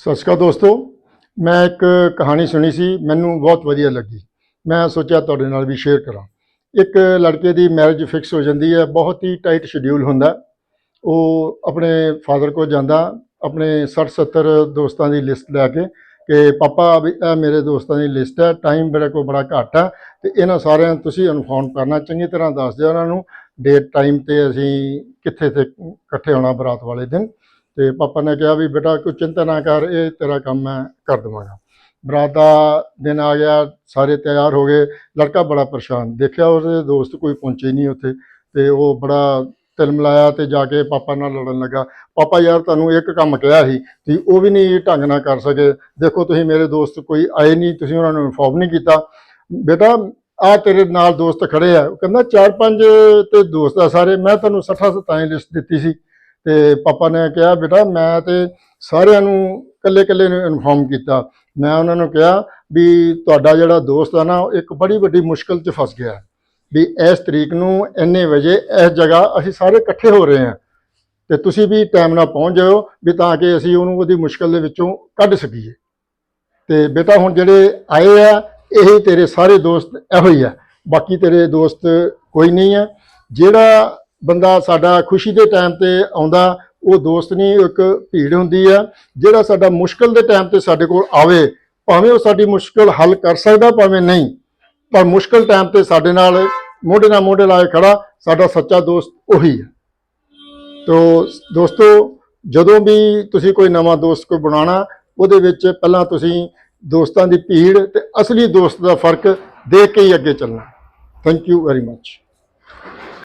ਸਤਿ ਸ਼੍ਰੀ ਅਕਾਲ ਦੋਸਤੋ। ਮੈਂ ਇੱਕ ਕਹਾਣੀ ਸੁਣੀ ਸੀ, ਮੈਨੂੰ ਬਹੁਤ ਵਧੀਆ ਲੱਗੀ। ਮੈਂ ਸੋਚਿਆ ਤੁਹਾਡੇ ਨਾਲ ਵੀ ਸ਼ੇਅਰ ਕਰਾਂ। ਇੱਕ ਲੜਕੇ ਦੀ ਮੈਰਿਜ ਫਿਕਸ ਹੋ ਜਾਂਦੀ ਹੈ, ਬਹੁਤ ਹੀ ਟਾਈਟ ਸ਼ਡਿਊਲ ਹੁੰਦਾ ਉਹ ਆਪਣੇ ਫਾਦਰ ਕੋਲ ਜਾਂਦਾ, ਆਪਣੇ 60 70 ਦੋਸਤਾਂ ਦੀ ਲਿਸਟ ਲੈ ਕੇ ਕਿ, ਪਾਪਾ, ਵੀ ਇਹ ਮੇਰੇ ਦੋਸਤਾਂ ਦੀ ਲਿਸਟ ਹੈ ਟਾਈਮ ਮੇਰੇ ਕੋਲ ਬੜਾ ਘੱਟ ਹੈ, ਤੇ ਇਹਨਾਂ ਸਾਰਿਆਂ ਨੂੰ ਤੁਸੀਂ ਇਨਫੋਰਮ ਕਰਨਾ, ਚੰਗੀ ਤਰ੍ਹਾਂ ਦੱਸ ਦਿਓ ਉਹਨਾਂ ਨੂੰ ਡੇਟ ਟਾਈਮ ਤੇ ਅਸੀਂ ਕਿੱਥੇ ਤੇ ਇਕੱਠੇ ਹੋਣਾ ਬਰਾਤ ਵਾਲੇ ਦਿਨ। ਤੇ ਪਾਪਾ ਨੇ ਕਿਹਾ ਵੀ ਬੇਟਾ ਕੋਈ ਚਿੰਤਾ ਨਾ ਕਰ, ਇਹ ਤੇਰਾ ਕੰਮ ਮੈਂ ਕਰ ਦੇਵਾਂਗਾ। ਬਰਾਤ ਦਾ ਦਿਨ ਆ ਗਿਆ, ਸਾਰੇ ਤਿਆਰ ਹੋ ਗਏ। ਲੜਕਾ ਬੜਾ ਪਰੇਸ਼ਾਨ, ਦੇਖਿਆ ਉਹਦੇ ਦੋਸਤ ਕੋਈ ਪਹੁੰਚੇ ਨਹੀਂ ਉੱਥੇ ਤੇ ਉਹ ਬੜਾ ਤਿਲ ਮਿਲਾਇਆ ਤੇ ਜਾ ਕੇ ਪਾਪਾ ਨਾਲ ਲੜਨ ਲੱਗਾ। ਪਾਪਾ ਯਾਰ ਤੁਹਾਨੂੰ ਇੱਕ ਕੰਮ ਕਿਹਾ ਸੀ ਤੁਸੀਂ ਉਹ ਵੀ ਨਹੀਂ ਢੰਗ ਨਾਲ ਕਰ ਸਕੇ। ਦੇਖੋ ਤੁਸੀਂ ਮੇਰੇ ਦੋਸਤ ਕੋਈ ਆਏ ਨਹੀਂ, ਤੁਸੀਂ ਉਹਨਾਂ ਨੂੰ ਇਨਫੋਰਮ ਨਹੀਂ ਕੀਤਾ। ਬੇਟਾ ਆ ਤੇਰੇ ਨਾਲ ਦੋਸਤ ਖੜੇ ਆ। ਉਹ ਕਹਿੰਦਾ, ਚਾਰ ਪੰਜ ਤੇ ਦੋਸਤ ਆ ਸਾਰੇ, ਮੈਂ ਤੁਹਾਨੂੰ 60 ਸਤਾਈ ਲਿਸਟ ਦਿੱਤੀ ਸੀ। ਤੇ ਪਾਪਾ ਨੇ ਕਿਹਾ, ਬੇਟਾ, ਮੈਂ ਤੇ ਸਾਰਿਆਂ ਨੂੰ ਇਕੱਲੇ ਇਕੱਲੇ ਨੂੰ ਇਨਫੋਰਮ ਕੀਤਾ। ਮੈਂ ਉਹਨਾਂ ਨੂੰ ਕਿਹਾ ਵੀ ਤੁਹਾਡਾ ਜਿਹੜਾ ਦੋਸਤ ਆ ਨਾ, ਉਹ ਇੱਕ ਬੜੀ ਵੱਡੀ ਮੁਸ਼ਕਲ 'ਚ ਫਸ ਗਿਆ ਵੀ ਇਸ ਤਰੀਕ ਨੂੰ ਇੰਨੇ ਵਜੇ ਇਸ ਜਗ੍ਹਾ ਅਸੀਂ ਸਾਰੇ ਇਕੱਠੇ ਹੋ ਰਹੇ ਹਾਂ ਤੇ ਤੁਸੀਂ ਵੀ ਟਾਈਮ ਨਾਲ ਪਹੁੰਚ ਜਾਓ ਵੀ ਤਾਂ ਕਿ ਅਸੀਂ ਉਹਨੂੰ ਉਹਦੀ ਮੁਸ਼ਕਲ ਦੇ ਵਿੱਚੋਂ ਕੱਢ ਸਕੀਏ। ਤੇ ਬੇਟਾ, ਹੁਣ ਜਿਹੜੇ ਆਏ ਆ, ਇਹੀ ਤੇਰੇ ਸਾਰੇ ਦੋਸਤ ਇਹੋ ਹੀ ਆ। ਬਾਕੀ ਤੇਰੇ ਦੋਸਤ ਕੋਈ ਨਹੀਂ ਆ। ਜਿਹੜਾ ਬੰਦਾ ਸਾਡਾ ਖੁਸ਼ੀ ਦੇ ਟਾਈਮ ਤੇ ਆਉਂਦਾ, ਉਹ ਦੋਸਤ ਨਹੀਂ ਇੱਕ ਭੀੜ ਹੁੰਦੀ ਆ। ਜਿਹੜਾ ਸਾਡਾ ਮੁਸ਼ਕਲ ਦੇ ਟਾਈਮ ਤੇ ਸਾਡੇ ਕੋਲ ਆਵੇ, ਭਾਵੇਂ ਉਹ ਸਾਡੀ ਮੁਸ਼ਕਲ ਹੱਲ ਕਰ ਸਕਦਾ, ਭਾਵੇਂ ਨਹੀਂ, ਪਰ ਮੁਸ਼ਕਲ ਟਾਈਮ ਤੇ ਸਾਡੇ ਨਾਲ ਮੋਢੇ ਨਾਲ ਮੋਢੇ ਲਾ ਕੇ ਖੜਾ, ਸਾਡਾ ਸੱਚਾ ਦੋਸਤ ਉਹੀ ਹੈ ਤੋ ਦੋਸਤੋ, ਜਦੋਂ ਵੀ ਤੁਸੀਂ ਕੋਈ ਨਵਾਂ ਦੋਸਤ ਕੋਈ ਬਣਾਉਣਾ, ਉਹਦੇ ਵਿੱਚ ਪਹਿਲਾਂ ਤੁਸੀਂ ਦੋਸਤਾਂ ਦੀ ਭੀੜ ਤੇ ਅਸਲੀ ਦੋਸਤ ਦਾ ਫ਼ਰਕ ਦੇਖ ਕੇ ਹੀ ਅੱਗੇ ਚੱਲਣਾ। Thank you very much